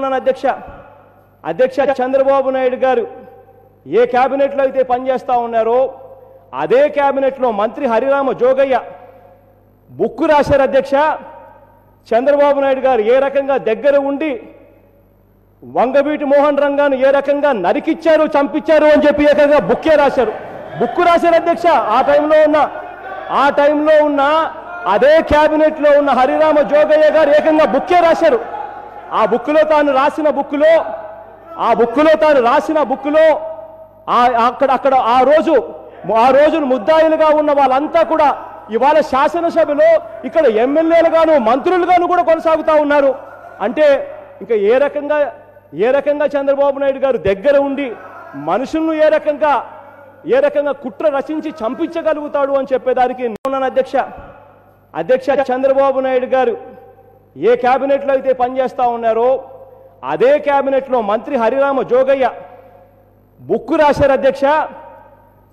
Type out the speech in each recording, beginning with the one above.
ఉన్నాను అధ్యక్ష. అధ్యక్ష చంద్రబాబు నాయుడు గారు ఏ క్యాబినెట్లో అయితే పనిచేస్తూ ఉన్నారో అదే క్యాబినెట్లో మంత్రి హరిరామ జోగయ్య బుక్కు రాశారు అధ్యక్ష. చంద్రబాబు నాయుడు గారు ఏ రకంగా దగ్గర ఉండి వంగవీటి మోహన్ రంగాను ఏ రకంగా నరికిచ్చారు చంపించారు అని చెప్పి ఏకంగా బుక్కే రాశారు. బుక్కు రాశారు అధ్యక్ష ఆ టైంలో ఉన్న ఆ టైంలో ఉన్న అదే క్యాబినెట్లో ఉన్న హరిరామ జోగయ్య గారు ఏకంగా బుక్కే రాశారు. ఆ బుక్కులో తాను రాసిన బుక్కులో ఆ బుక్కులో తాను రాసిన బుక్కులో అక్కడ అక్కడ ఆ రోజు ఆ రోజును ముద్దాయిలుగా ఉన్న వాళ్ళంతా కూడా ఇవాళ శాసనసభలో ఇక్కడ ఎమ్మెల్యేలుగాను మంత్రులుగాను కూడా కొనసాగుతా ఉన్నారు. అంటే ఇంకా ఏ రకంగా ఏ రకంగా చంద్రబాబు నాయుడు గారు దగ్గర ఉండి మనుషులను ఏ రకంగా ఏ రకంగా కుట్ర రచించి చంపించగలుగుతాడు అని చెప్పేదానికి అధ్యక్ష అధ్యక్ష చంద్రబాబు నాయుడు గారు ఏ క్యాబినెట్లో అయితే పనిచేస్తూ ఉన్నారో అదే క్యాబినెట్లో మంత్రి హరిరామ జోగయ్య బుక్కు రాశారు అధ్యక్ష.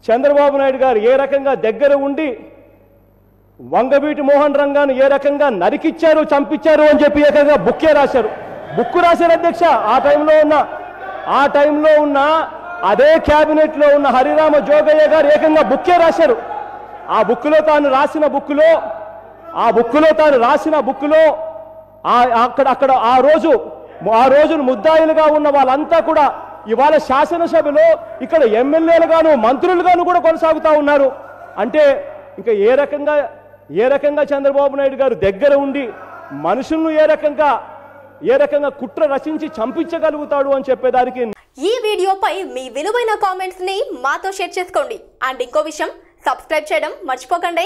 చంద్రబాబు నాయుడు గారు ఏ రకంగా దగ్గర ఉండి వంగవీటి మోహన్ రంగాను ఏ రకంగా నరికిచ్చారు చంపించారు అని చెప్పి ఏకంగా బుక్కే రాశారు. బుక్కు రాశారు అధ్యక్ష ఆ టైంలో ఉన్న ఆ టైంలో ఉన్న అదే క్యాబినెట్లో ఉన్న హరిరామ జోగయ్య గారు ఏకంగా బుక్కే రాశారు. ఆ బుక్కులో తాను రాసిన బుక్కులో ఆ బుక్కులో తాను రాసిన బుక్కులో అక్కడ అక్కడ ఆ రోజు ఆ రోజును ముద్దాయిలుగా ఉన్న వాళ్ళంతా కూడా ఇవాళ శాసనసభలో ఇక్కడ ఎమ్మెల్యేలుగాను మంత్రులుగాను కూడా కొనసాగుతా ఉన్నారు. అంటే ఇంకా ఏ రకంగా ఏ రకంగా చంద్రబాబు నాయుడు గారు దగ్గర ఉండి మనుషులను ఏ రకంగా ఏ రకంగా కుట్ర రచించి చంపించగలుగుతాడు అని చెప్పేదానికి ఈ వీడియోపై మీ విలువైన కామెంట్స్ని మాతో షేర్ చేసుకోండి. అండ్ ఇంకో విషయం సబ్స్క్రైబ్ చేయడం మర్చిపోకండి.